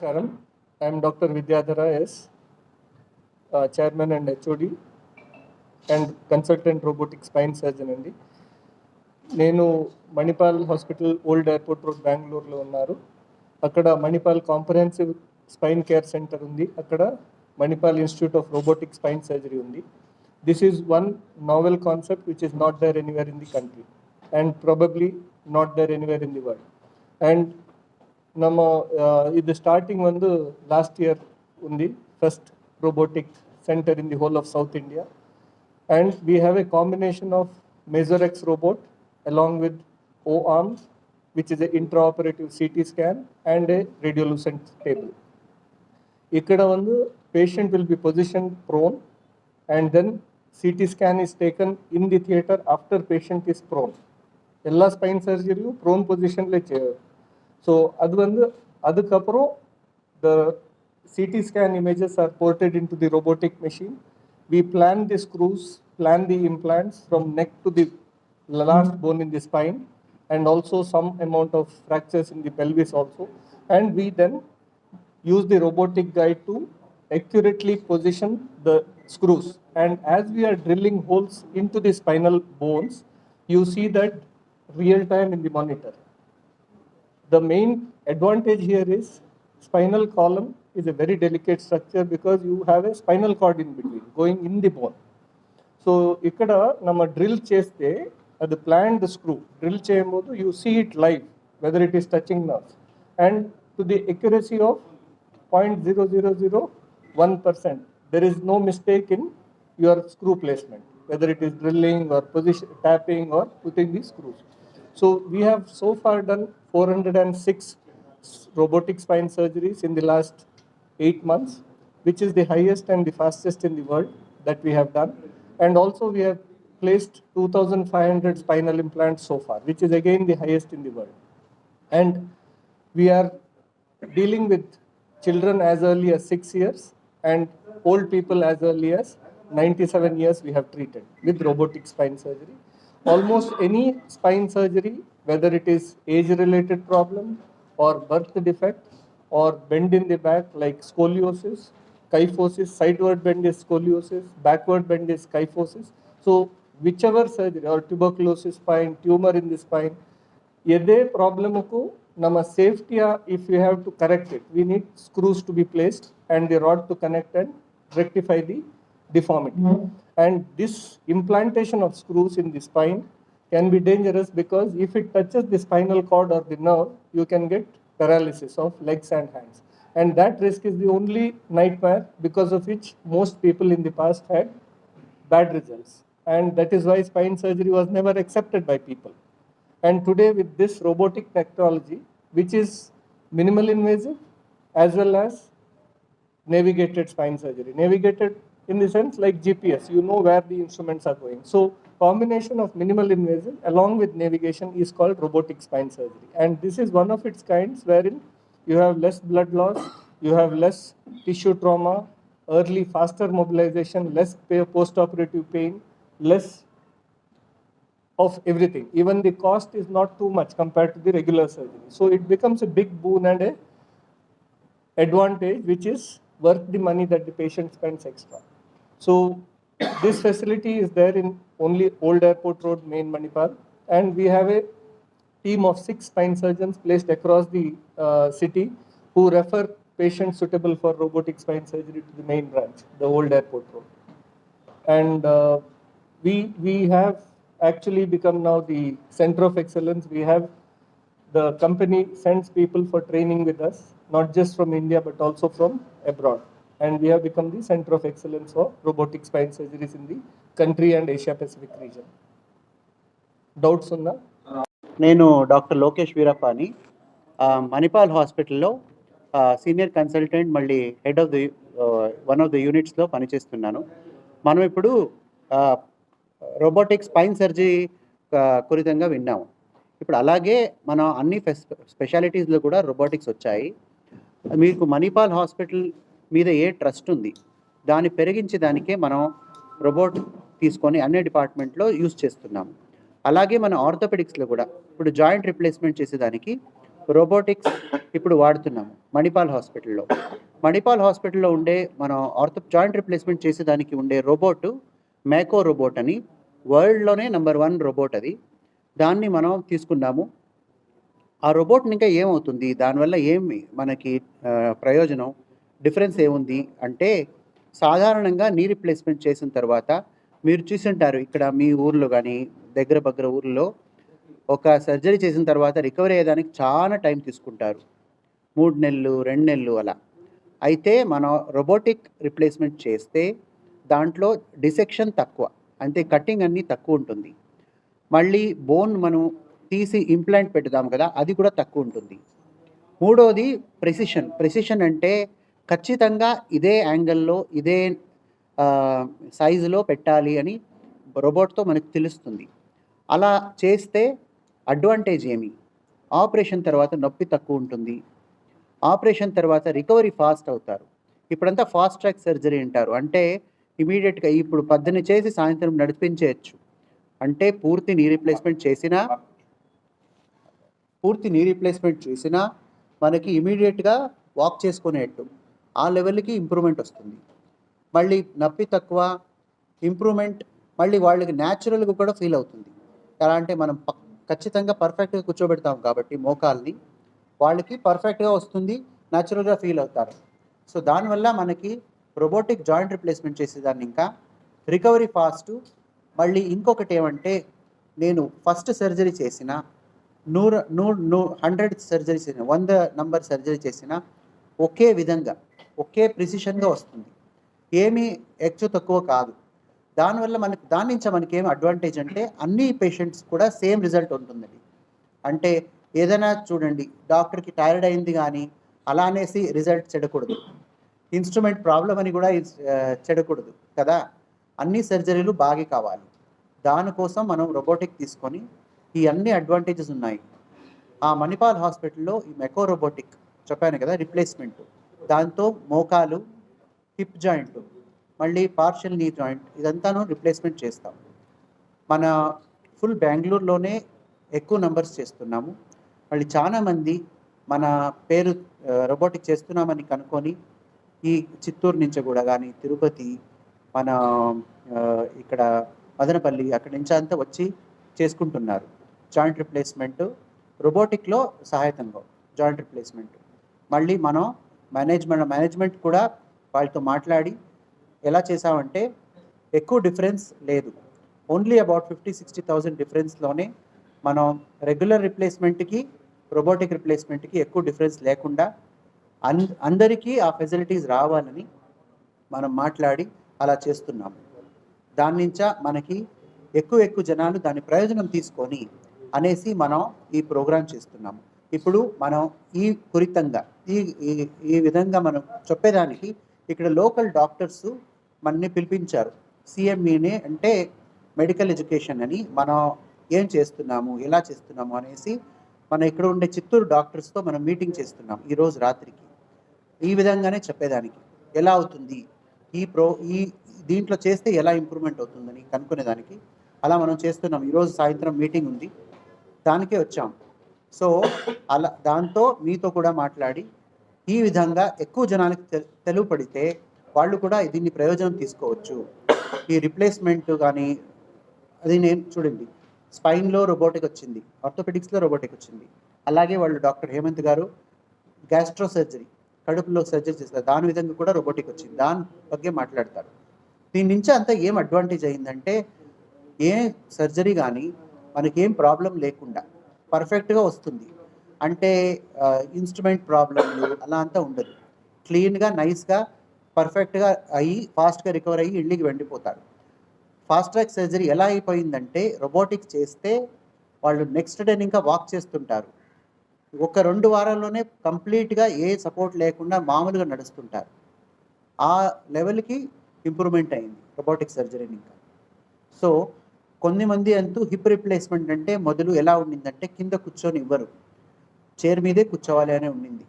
నమస్కారం. I'm doctor Vidyadhara S chairman and HOD and consultant robotic spine surgeon అండి. నేను Manipal hospital old airport road బెంగళూరులో ఉన్నారు. అక్కడ Manipal comprehensive spine care centre ఉంది. అక్కడ Manipal institute of robotic spine surgery ఉంది. This is one novel concept which is not there anywhere in the country and probably not there anywhere in the world and நம்ம அஹ், இது starting வந்து last year உந்தி first robotic center in the whole of South India. And we have a combination of Mesorex robot along with O-arm, which is an intraoperative CT scan and a radiolucent table. ఇక్కడ வந்து patient will be positioned prone and then CT scan is taken in the theater after patient is prone. எல்லா spine சர்ஜரியும் prone பொசிஷனில் செய்யும் so அது வந்து அதுக்கப்புறம் the CT scan images are ported in to the robotic machine. We plan the screws, plan the implants from neck to the last bone in the spine and also some amount of fractures in the pelvis also. And we then use the robotic guide to accurately position the screws. And as we are drilling holes into the spinal bones, you see that real time in the monitor. the main advantage here is spinal column is a very delicate structure because you have a spinal cord in between going in the bone. So ikada nama drill chaste at the planned screw, drill chambodu, you see it live, whether it is touching nerves. And to the accuracy of 0.0001%, there is no mistake in your screw placement, whether it is drilling or position tapping or putting the screws. So we have so far done 406 robotic spine surgeries in the last eight months, which is the highest and the fastest in the world that we have done. And also we have placed 2,500 spinal implants so far, which is again the highest in the world. And we are dealing with children as early as six years and old people as early as 97 years we have treated with robotic spine surgery almost any spine surgery, whether it is age-related problem or birth defect or bend in the back like scoliosis, kyphosis, sideward bend is scoliosis, backward bend is kyphosis. So whichever surgery or tuberculosis spine, tumor in the spine, यदि problem को ನಮ್ಮ ಸೇಫ್ಟಿಯ if you have to correct it we need screws to be placed and the rod to connect and rectify the and this implantation of screws in the spine can be dangerous because if it touches the spinal cord or the nerve, you can get paralysis of legs and hands. And that risk is the only nightmare because of which most people in the past had bad results. And that is why spine surgery was never accepted by people. And today, with this robotic technology, which is minimal invasive as well as navigated spine surgery. Navigated in the sense like GPS, you know where the instruments are going. So combination of minimal invasive along with navigation is called robotic spine surgery. And this is one of its kinds wherein you have less blood loss, you have less tissue trauma, early faster mobilization, less post-operative pain, less of everything. Even the cost is not too much compared to the regular surgery. So it becomes a big boon and a advantage which is worth the money that the patient spends extra. So this facility is there in only Old Airport Road, main Manipal, and we have a team of six spine surgeons placed across the uh, city who refer patients suitable for robotic spine surgery to the main branch, the Old Airport Road. And uh, we we have actually become now the center of excellence. We have the company sends people for training with us, not just from India but also from abroad. And we have become the center of excellence for robotic spine surgeries in the country and Asia Pacific region. Doubts ఉందా నేను doctor Lokesh Veerappa అని మణిపాల్ హాస్పిటల్లో senior consultant మళ్ళీ head of the one of the యూనిట్స్లో పనిచేస్తున్నాను. మనం ఇప్పుడు robotic spine surgery కురితంగా విన్నాము. ఇప్పుడు అలాగే మనం అన్ని ఫెస్ స్పెషాలిటీస్లో కూడా రోబోటిక్స్ వచ్చాయి. మీకు మణిపాల్ హాస్పిటల్ మీద ఏ ట్రస్ట్ ఉంది దాన్ని పెరిగించేదానికే మనం రోబోట్ తీసుకొని అన్ని డిపార్ట్మెంట్లో యూస్ చేస్తున్నాము అలాగే మన ఆర్థోపెడిక్స్లో కూడా ఇప్పుడు జాయింట్ రిప్లేస్మెంట్ చేసేదానికి రోబోటిక్స్ ఇప్పుడు వాడుతున్నాము మణిపాల్ హాస్పిటల్లో. మణిపాల్ హాస్పిటల్లో ఉండే మనం ఆర్థో జాయింట్ రిప్లేస్మెంట్ చేసేదానికి ఉండే రోబోట్ మేకో రోబోట్ అని వరల్డ్లోనే నెంబర్ వన్ రోబోట్ అది. దాన్ని మనం తీసుకున్నాము. ఆ రోబోట్ని ఇంకా ఏమవుతుంది? దానివల్ల ఏమి మనకి ప్రయోజనం? డిఫరెన్స్ ఏముంది అంటే సాధారణంగా నీ రిప్లేస్మెంట్ చేసిన తర్వాత మీరు చూసుంటారు ఇక్కడ మీ ఊర్లో కానీ దగ్గర దగ్గర ఊర్లో ఒక సర్జరీ చేసిన తర్వాత రికవరీ అయ్యేదానికి చాలా టైం తీసుకుంటారు. మూడు నెలలు రెండు నెలలు అలా. అయితే మనం రోబోటిక్ రిప్లేస్మెంట్ చేస్తే దాంట్లో డిసెక్షన్ తక్కువ. అంటే కటింగ్ అన్నీ తక్కువ ఉంటుంది. మళ్ళీ బోన్ మనం తీసి ఇంప్లాంట్ పెట్టుదాం కదా అది కూడా తక్కువ ఉంటుంది. మూడోది ప్రెసిషన్ ప్రెసిషన్ అంటే ఖచ్చితంగా ఇదే యాంగిల్లో ఇదే సైజులో పెట్టాలి అని రోబోట్తో మనకు తెలుస్తుంది. అలా చేస్తే అడ్వాంటేజ్ ఏమి? ఆపరేషన్ తర్వాత నొప్పి తక్కువ ఉంటుంది. ఆపరేషన్ తర్వాత రికవరీ ఫాస్ట్ అవుతారు. ఇప్పుడంతా ఫాస్ట్ ట్రాక్ సర్జరీ అంటారు. అంటే ఇమీడియట్గా ఇప్పుడు పద్దెని చేసి సాయంత్రం నడిపించేయచ్చు. అంటే పూర్తి నీ రీప్లేస్మెంట్ చేసినా పూర్తి నీ రీప్లేస్మెంట్ చేసినా మనకి ఇమీడియట్గా వాక్ చేసుకునేట్టు. ఆ లెవెల్కి ఇంప్రూవ్మెంట్ వస్తుంది. మళ్ళీ నప్పి తక్కువ ఇంప్రూవ్మెంట్ మళ్ళీ వాళ్ళకి న్యాచురల్గా కూడా ఫీల్ అవుతుంది. ఎలా అంటే మనం ఖచ్చితంగా పర్ఫెక్ట్గా కూర్చోబెడతాం కాబట్టి మోకాల్ని వాళ్ళకి పర్ఫెక్ట్గా వస్తుంది న్యాచురల్గా ఫీల్ అవుతారు. సో దానివల్ల మనకి రోబోటిక్ జాయింట్ రిప్లేస్మెంట్ చేసేదాన్ని ఇంకా రికవరీ ఫాస్ట్. మళ్ళీ ఇంకొకటి ఏమంటే నేను ఫస్ట్ సర్జరీ చేసిన నూరు నూ నూ హండ్రెడ్ సర్జరీ చేసిన వంద నంబర్ సర్జరీ చేసిన ఒకే విధంగా ఒకే ప్రిసిషన్గా వస్తుంది. ఏమీ ఎక్కువ తక్కువ కాదు. దానివల్ల మనకి దాని నుంచి మనకి ఏం అడ్వాంటేజ్ అంటే అన్ని పేషెంట్స్ కూడా సేమ్ రిజల్ట్ ఉంటుందండి. అంటే ఏదైనా చూడండి డాక్టర్కి టైర్డ్ అయింది కానీ అలా అనేసి రిజల్ట్ చెడకూడదు. ఇన్స్ట్రుమెంట్ ప్రాబ్లం అని కూడా చెడకూడదు కదా? అన్ని సర్జరీలు బాగా కావాలి. దానికోసం మనం రోబోటిక్ తీసుకొని ఈ అన్ని అడ్వాంటేజెస్ ఉన్నాయి. ఆ మణిపాల్ హాస్పిటల్లో ఈ మెకో రోబోటిక్ చెప్పాను కదా రిప్లేస్మెంట్ దాంతో మోకాలు హిప్ జాయింట్ మళ్ళీ పార్షియల్ నీ జాయింట్ ఇదంతాను రిప్లేస్మెంట్ చేస్తాం. మన ఫుల్ బెంగళూరులోనే ఎక్కువ నంబర్స్ చేస్తున్నాము. మళ్ళీ చాలామంది మన పేరు రోబోటిక్ చేస్తున్నామని కనుక్కొని ఈ చిత్తూరు నుంచి కూడా కానీ తిరుపతి మన ఇక్కడ మదనపల్లి అక్కడి నుంచి అంతా వచ్చి చేసుకుంటున్నారు. జాయింట్ రిప్లేస్మెంట్ రోబోటిక్లో సహాయతంగా జాయింట్ రిప్లేస్మెంట్ మళ్ళీ మనం మేనేజ్మెంట్ మేనేజ్మెంట్ కూడా వాళ్ళతో మాట్లాడి ఎలా చేసామంటే ఎక్కువ డిఫరెన్స్ లేదు. Only about fifty sixty thousand డిఫరెన్స్లోనే మనం రెగ్యులర్ రిప్లేస్మెంట్కి రోబోటిక్ రిప్లేస్మెంట్కి ఎక్కువ డిఫరెన్స్ లేకుండా అన్ అందరికీ ఆ ఫెసిలిటీస్ రావాలని మనం మాట్లాడి అలా చేస్తున్నాము దాని నుంచా మనకి ఎక్కువ ఎక్కువ జనాలు దాని ప్రయోజనం తీసుకొని అనేసి మనం ఈ ప్రోగ్రాం చేస్తున్నాము. ఇప్పుడు మనం ఈ కురితంగా ఈ ఈ- ఈ విధంగా మనం చెప్పేదానికి ఇక్కడ లోకల్ డాక్టర్స్ మనని పిలిపించారు. సిఎంఈనే అంటే మెడికల్ ఎడ్యుకేషన్ అని మనం ఏం చేస్తున్నాము ఎలా చేస్తున్నాము అనేసి మన ఇక్కడ ఉండే చిత్తూరు డాక్టర్స్తో మనం మీటింగ్ చేస్తున్నాం ఈరోజు రాత్రికి. ఈ విధంగానే చెప్పేదానికి. ఎలా అవుతుంది? ఈ ప్రో ఈ దీంట్లో చేస్తే ఎలా ఇంప్రూవ్మెంట్ అవుతుందని కనుక్కునేదానికి. అలా మనం చేస్తున్నాం. ఈరోజు సాయంత్రం మీటింగ్ ఉంది. దానికే వచ్చాం. సో అలా దాంతో మీతో కూడా మాట్లాడి ఈ విధంగా ఎక్కువ జనానికి తె- తెలుగుపడితే వాళ్ళు కూడా దీన్ని ప్రయోజనం తీసుకోవచ్చు ఈ రిప్లేస్మెంట్ కానీ అది నేను చూడండి స్పైన్లో రోబోటిక్ వచ్చింది ఆర్థోపెడిక్స్లో రోబోటిక్ వచ్చింది అలాగే వాళ్ళు డాక్టర్ హేమంత్ గారు గ్యాస్ట్రో సర్జరీ కడుపులో సర్జరీ చేస్తారు దాని విధంగా కూడా రోబోటిక్ వచ్చింది దాని ಬಗ್ಗೆ మాట్లాడతారు దీని నుంచి అంతా ఏం అడ్వాంటేజ్ అయిందంటే ఏ సర్జరీ కానీ మనకేం ప్రాబ్లం లేకుండా పర్ఫెక్ట్గా వస్తుంది అంటే ఇన్స్ట్రుమెంట్ ప్రాబ్లంలు అలా అంతా ఉండదు. క్లీన్గా నైస్గా పర్ఫెక్ట్గా అయ్యి ఫాస్ట్గా రికవర్ అయ్యి ఇంటికి వెళ్ళిపోతారు. ఫాస్ట్ ట్రాక్ సర్జరీ ఎలా అయిపోయిందంటే రోబోటిక్ చేస్తే వాళ్ళు నెక్స్ట్ డే ఇంకా వాక్ చేస్తుంటారు. ఒక రెండు వారాల్లోనే కంప్లీట్గా ఏ సపోర్ట్ లేకుండా మామూలుగా నడుస్తుంటారు. ఆ లెవెల్కి ఇంప్రూవ్మెంట్ అయింది రోబోటిక్ సర్జరీని ఇంకా. సో కొన్ని మంది అంటూ హిప్ రిప్లేస్మెంట్ అంటే మొదలు ఎలా ఉండిందంటే కింద కూర్చొని ఇవ్వరు. చైర్ మీదే కూర్చోవాలి అని ఉండింది.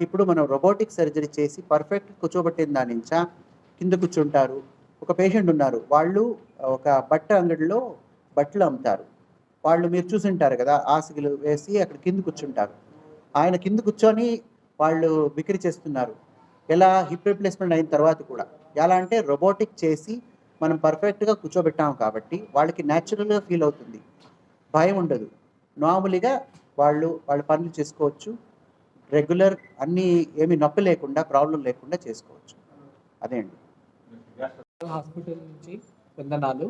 ఇప్పుడు మనం రోబోటిక్ సర్జరీ చేసి పర్ఫెక్ట్ కూర్చోబెట్టిన దాని నుంచా? కింద కూర్చుంటారు. ఒక పేషెంట్ ఉన్నారు. వాళ్ళు ఒక బట్ట అంగడిలో బట్టలు అమ్ముతారు. వాళ్ళు మీరు చూసింటారు కదా ఆసిగలు వేసి అక్కడ కింద కూర్చుంటారు. ఆయన కింద కూర్చొని వాళ్ళు బిక్రీ చేస్తున్నారు. ఎలా? హిప్ రిప్లేస్మెంట్ అయిన తర్వాత కూడా. ఎలా అంటే రోబోటిక్ చేసి మనం పర్ఫెక్ట్గా కూర్చోబెట్టాము కాబట్టి వాళ్ళకి న్యాచురల్గా ఫీల్ అవుతుంది. భయం ఉండదు. నార్మల్గా వాళ్ళు వాళ్ళ పనులు చేసుకోవచ్చు. రెగ్యులర్ అన్నీ ఏమి నొప్పి లేకుండా ప్రాబ్లం లేకుండా చేసుకోవచ్చు. అదే అండి. హాస్పిటల్ నుంచి వందనాలు.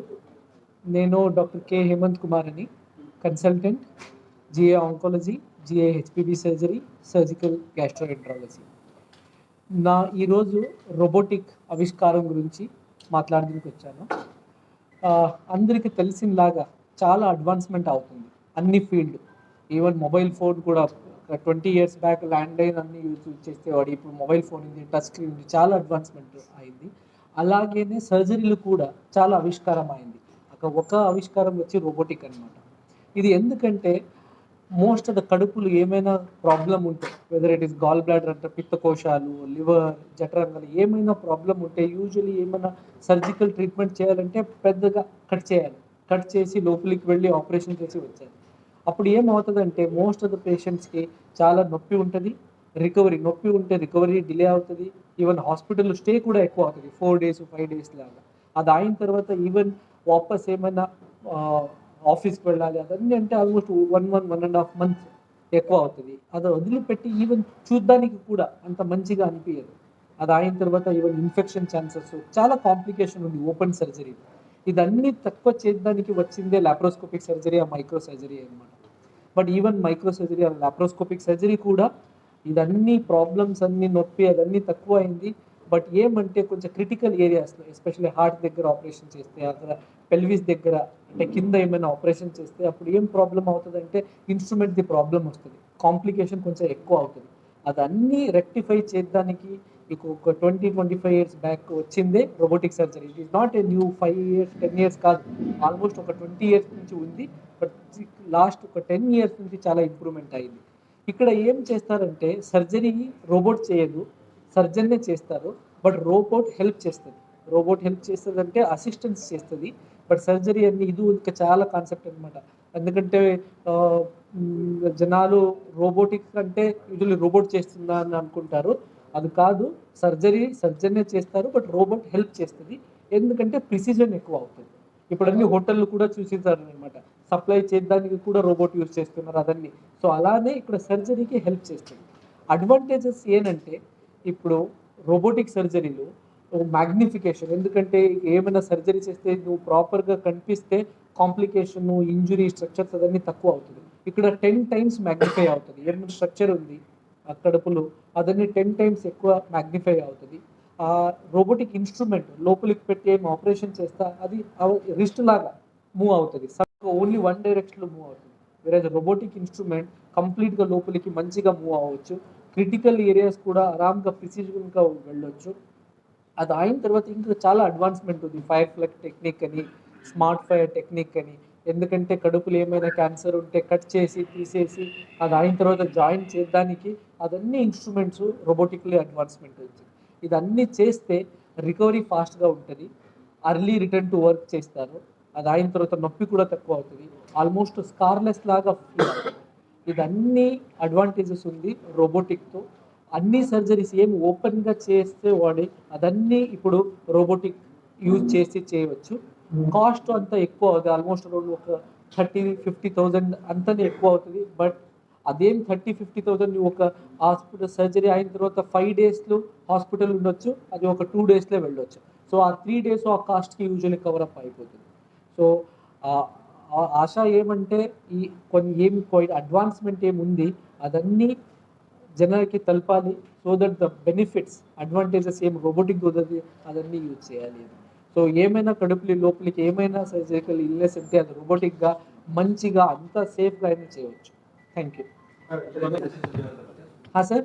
నేను డాక్టర్ కె హేమంత్ కుమార్ అని. Consultant GI oncology GI HPB surgery surgical gastroenterology. నా ఈరోజు రోబోటిక్ ఆవిష్కారం గురించి మాట్లాడడానికి వచ్చాను. అందరికీ తెలిసినలాగా చాలా అడ్వాన్స్మెంట్ అవుతుంది. అన్ని ఫీల్డ్ ఈవెన్ మొబైల్ ఫోన్ కూడా twenty years back land line అన్ని యూజ్ చేసేవాడు. ఇప్పుడు మొబైల్ ఫోన్ ఉంది టచ్ స్క్రీన్ ఉంది చాలా అడ్వాన్స్మెంట్ అయింది. అలాగేనే సర్జరీలు కూడా చాలా ఆవిష్కారం అయింది. అక్కడ ఒక ఆవిష్కారం వచ్చి రోబోటిక్ అన్నమాట. ఇది ఎందుకంటే మోస్ట్ ఆఫ్ ద కడుపులు ఏమైనా ప్రాబ్లం ఉంటే whether it is gall bladder అంటే పిత్తకోశాలు లివర్ జఠరంగాలు ఏమైనా ప్రాబ్లం ఉంటే యూజువలీ ఏమైనా సర్జికల్ ట్రీట్మెంట్ చేయాలంటే పెద్దగా కట్ చేయాలి. కట్ చేసి లోపలికి వెళ్ళి ఆపరేషన్ చేసి వచ్చారు అప్పుడు ఏమవుతుందంటే మోస్ట్ ఆఫ్ ద పేషెంట్స్కి చాలా నొప్పి ఉంటుంది రికవరీ నొప్పి ఉంటే రికవరీ డిలే అవుతుంది ఈవెన్ హాస్పిటల్లో స్టే కూడా ఎక్కువ అవుతుంది ఫోర్ డేస్ ఫైవ్ డేస్ లాగా. అది అయిన తర్వాత ఈవెన్ వాపస్ ఏమైనా ఆఫీస్కి వెళ్ళాలి అదన్నీ అంటే almost one one one and half month ఎక్కువ అవుతుంది. అది వదిలిపెట్టి ఈవెన్ చూడ్డానికి కూడా అంత మంచిగా అనిపించదు అది అయిన తర్వాత ఈవెన్ ఇన్ఫెక్షన్ ఛాన్సెస్ చాలా కాంప్లికేషన్ ఉంది ఓపెన్ సర్జరీ ఇదన్నీ తక్కువ చేయడానికి వచ్చిందే లాప్రోస్కోపిక్ సర్జరీ ఆ మైక్రో సర్జరీ అనమాట బట్ ఈవెన్ మైక్రో సర్జరీ ఆ లాప్రోస్కోపిక్ సర్జరీ కూడా ఇదన్నీ ప్రాబ్లమ్స్ అన్ని నొప్పి అదన్నీ తక్కువ అయింది. బట్ ఏమంటే కొంచెం క్రిటికల్ ఏరియాస్లో ఎస్పెషల్లీ హార్ట్ దగ్గర ఆపరేషన్ చేస్తే అక్కడ పెల్విస్ దగ్గర అంటే కింద ఏమైనా ఆపరేషన్ చేస్తే అప్పుడు ఏం ప్రాబ్లం అవుతుంది అంటే ఇన్స్ట్రుమెంట్ ది ప్రాబ్లం వస్తుంది. కాంప్లికేషన్ కొంచెం ఎక్కువ అవుతుంది. అదన్నీ రెక్టిఫై చేయడానికి మీకు ఒక twenty twenty five years back వచ్చిందే robotic surgery it is not a new five years ten years కాదు. ఆల్మోస్ట్ ఒక ట్వంటీ ఇయర్స్ నుంచి ఉంది. బట్ లాస్ట్ ఒక టెన్ ఇయర్స్ నుంచి చాలా ఇంప్రూవ్మెంట్ అయింది. ఇక్కడ ఏం చేస్తారంటే సర్జరీ రోబోట్ చేయదు. సర్జన్నే చేస్తారు. బట్ రోబోట్ హెల్ప్ చేస్తుంది. రోబోట్ హెల్ప్ చేస్తుంది అంటే అసిస్టెన్స్ చేస్తుంది. బట్ సర్జరీ అన్ని ఇది ఇంకా చాలా కాన్సెప్ట్ అనమాట ఎందుకంటే జనాలు రోబోటిక్స్ అంటే యూజువల్లీ రోబోట్ చేస్తుందా అని అనుకుంటారు. అది కాదు సర్జరీ సర్జరీనే చేస్తారు బట్ రోబోట్ హెల్ప్ చేస్తుంది. ఎందుకంటే ప్రిసిజన్ ఎక్కువ అవుతుంది. ఇప్పుడు అన్ని హోటళ్ళు కూడా చూసేసారు అనమాట సప్లై చేయడానికి కూడా రోబోట్ యూజ్ చేస్తున్నారు అదన్నీ. సో అలానే ఇక్కడ సర్జరీకి హెల్ప్ చేస్తుంది. అడ్వాంటేజెస్ ఏంటంటే ఇప్పుడు రోబోటిక్ సర్జరీలో మ్యాగ్నిఫికేషన్. ఎందుకంటే ఏమైనా సర్జరీ చేస్తే నువ్వు ప్రాపర్గా కనిపిస్తే కాంప్లికేషన్ ఇంజురీ స్ట్రక్చర్స్ అదన్నీ తక్కువ అవుతుంది. ఇక్కడ టెన్ టైమ్స్ మ్యాగ్నిఫై అవుతుంది. ఏమైనా స్ట్రక్చర్ ఉంది కడుపులు అదన్నీ టెన్ టైమ్స్ ఎక్కువ మ్యాగ్నిఫై అవుతుంది. ఆ రోబోటిక్ ఇన్స్ట్రుమెంట్ లోపలికి పెట్టి ఏం ఆపరేషన్ చేస్తా అది రిస్ట్ లాగా మూవ్ అవుతుంది. ఓన్లీ వన్ డైరెక్షన్లో మూవ్ అవుతుంది. వేరే రోబోటిక్ ఇన్స్ట్రుమెంట్ కంప్లీట్గా లోపలికి మంచిగా మూవ్ అవ్వచ్చు. క్రిటికల్ ఏరియాస్ కూడా ఆరామ్గా ప్రిసిజన్గా వెళ్ళొచ్చు. అది అయిన తర్వాత ఇంకా చాలా అడ్వాన్స్మెంట్ ఉంది. ఫైర్ ఫ్లక్ టెక్నిక్ అని స్మార్ట్ ఫైర్ టెక్నిక్ అని ఎందుకంటే కడుపులో ఏమైనా క్యాన్సర్ ఉంటే కట్ చేసి తీసేసి అది అయిన తర్వాత జాయిన్ చేయడానికి అదన్నీ ఇన్స్ట్రుమెంట్స్ రోబోటిక్లీ అడ్వాన్స్మెంట్ వచ్చింది ఇదన్నీ చేస్తే రికవరీ ఫాస్ట్గా ఉంటుంది. అర్లీ రిటర్న్ టు వర్క్ చేస్తారు. అది అయిన తర్వాత నొప్పి కూడా తక్కువ అవుతుంది. ఆల్మోస్ట్ స్కార్లెస్ లాగా ఫీల్ అవుతుంది ఇదన్నీ అడ్వాంటేజెస్ ఉంది రోబోటిక్తో. అన్ని సర్జరీస్ ఏం ఓపెన్గా చేస్తే వాడి అదన్నీ ఇప్పుడు రోబోటిక్ యూజ్ చేసి చేయవచ్చు. కాస్ట్ అంతా ఎక్కువ అవుతుంది. ఆల్మోస్ట్ అరౌండ్ ఒక థర్టీ ఫిఫ్టీ థౌజండ్ అంతనే ఎక్కువ అవుతుంది. బట్ అదేం థర్టీ ఫిఫ్టీ థౌజండ్ ఒక హాస్పిటల్ సర్జరీ అయిన తర్వాత ఫైవ్ డేస్లో హాస్పిటల్ ఉండొచ్చు. అది ఒక టూ డేస్లో వెళ్ళొచ్చు. సో ఆ త్రీ డేస్ ఆ కాస్ట్కి యూజువల్లీ కవర్ అప్ అయిపోతుంది. సో ఆ- ఆశ ఏమంటే ఈ కొన్ని ఏమి అడ్వాన్స్మెంట్ ఏముంది అదన్నీ జనాలకి తెలపాలి. So that the benefits advantages ఏం రోబోటిక్ కుదరది అదన్నీ యూజ్ చేయాలి. సో ఏమైనా కడుపులి లోపలికి ఏమైనా సర్జికల్ ఇల్నెస్ ఉంటే అది రోబోటిక్గా మంచిగా అంత సేఫ్గా అయినా చేయవచ్చు. Thank you sir?